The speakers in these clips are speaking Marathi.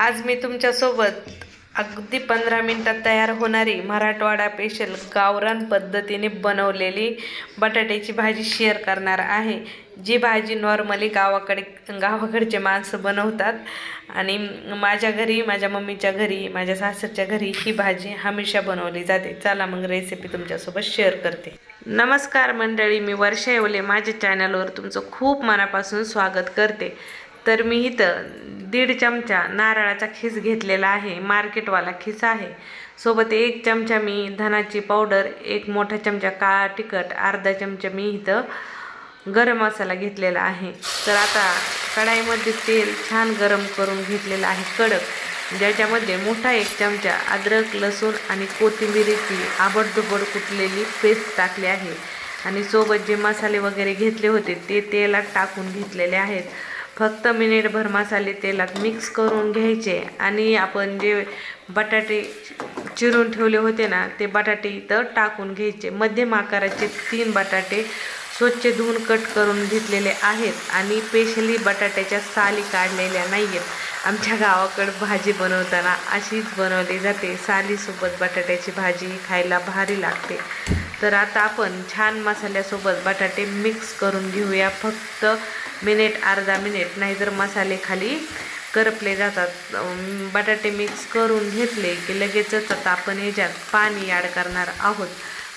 आज मी तुमच्यासोबत अगदी पंधरा मिनटात तयार होणारी मराठवाडा स्पेशल गावरान पद्धतीने बनवलेली बटाट्याची भाजी शेअर करणार आहे जी भाजी नॉर्मली गावाकडे गावाकडचे माणसं बनवतात. आणि माझ्या घरी माझ्या मम्मीच्या घरी माझ्या सासरच्या घरी ही भाजी हमेशा बनवली जाते. चला मग रेसिपी तुमच्यासोबत शेअर करते. नमस्कार मंडळी मी वर्षा येवले. माझ्या चॅनलवर तुमचं खूप मनापासून स्वागत करते. तर मी इथं दीड चमचा नारळाचा खीस घेतलेला आहे. मार्केटवाला खीस आहे. सोबत एक चमचा मी धनाची पावडर एक मोठा चमचा काळा तिखट अर्धा चमचा मी इथं गरम मसाला घेतलेला आहे. तर आता कढाईमध्ये तेल छान गरम करून घेतलेलं आहे. कडक. ज्याच्यामध्ये मोठा एक चमचा अद्रक लसूण आणि कोथिंबिरीची आबडधुबड कुटलेली पेस्ट टाकली आहे. आणि सोबत जे मसाले वगैरे घेतले होते ते तेलात टाकून घेतलेले आहेत. फक्त मिनिटभर मसाले तेलात मिक्स करून घ्यायचे आणि आपण जे बटाटे चिरून ठेवले होते ना ते बटाटे इथं टाकून घ्यायचे. मध्यम आकाराचे तीन बटाटे स्वच्छ धुवून कट करून घेतलेले आहेत आणि स्पेशली बटाट्याच्या साली काढलेल्या नाही आहेत आमच्या गावाकडं भाजी बनवताना अशीच बनवली जाते. सालीसोबत बटाट्याची भाजी खायला भारी लागते. तर आता आपण छान मसाल्यासोबत बटाटे मिक्स करून घेऊया. फक्त मिनिट अर्धा मिनिट नाहीतर मसाले खाली करपले जातात. बटाटे मिक्स करून घेतले की लगेचच आता आपण ह्याच्यात पाणी ॲड करणार आहोत.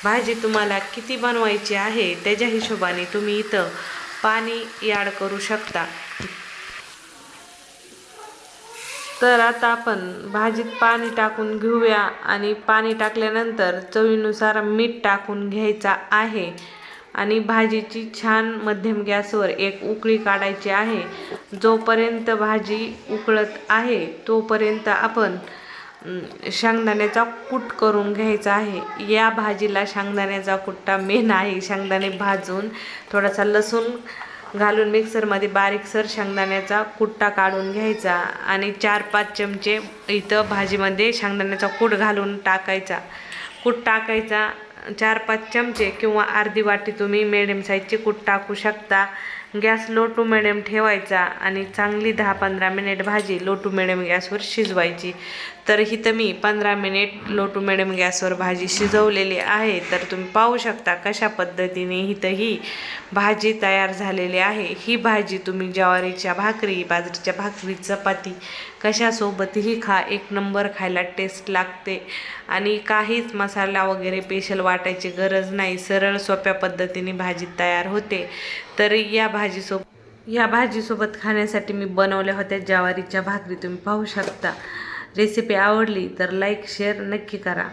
भाजी तुम्हाला किती बनवायची आहे त्याच्या हिशोबाने तुम्ही इथं पाणी ॲड करू शकता. तर आता आपण भाजीत पाणी टाकून घेऊया आणि पाणी टाकल्यानंतर चवीनुसार मीठ टाकून घ्यायचा आहे. आणि भाजीची छान मध्यम गॅसवर एक उकळी काढायची आहे. जोपर्यंत भाजी उकळत आहे तोपर्यंत आपण शेंगदाण्याचा कूट करून घ्यायचा आहे. या भाजीला शेंगदाण्याचा कुट्टा मेन आहे. शेंगदाणे भाजून थोडासा लसूण घालून मिक्सरमध्ये बारीकसर शेंगदाण्याचा कुट्टा काढून घ्यायचा आणि चार पाच चमचे इथं भाजीमध्ये शेंगदाण्याचा कूट घालून टाकायचा. कूट टाकायचा चार पाच चमचे किंवा अर्धी वाटी तुम्ही मिडियम साईजची कूट टाकू शकता. गॅस लो टू मिडियम ठेवायचा आणि चांगली दहा पंधरा मिनिट भाजी लो टू मिडियम गॅसवर शिजवायची. तर इथं मी पंधरा मिनिट लो टू मिडियम गॅसवर भाजी शिजवलेली आहे. तर तुम्ही पाहू शकता कशा पद्धतीने हिथं ही भाजी तयार झालेली आहे. ही भाजी तुम्ही ज्वारीच्या भाकरी बाजरीच्या भाकरी चपाती कशासोबतही खा. एक नंबर खायला टेस्ट लागते. आणि काहीच मसाला वगैरे स्पेशल वाटायची गरज नाही. सरळ सोप्या पद्धतीने भाजी तयार होते. तर या भाजीसोबत या भाजीसोबत खाण्यासाठी मी बनवल्या होत्या ज्वारीच्या भाकरी. तुम्ही पाहू शकता. रेसिपी आवडली तर लाईक शेअर नक्की करा.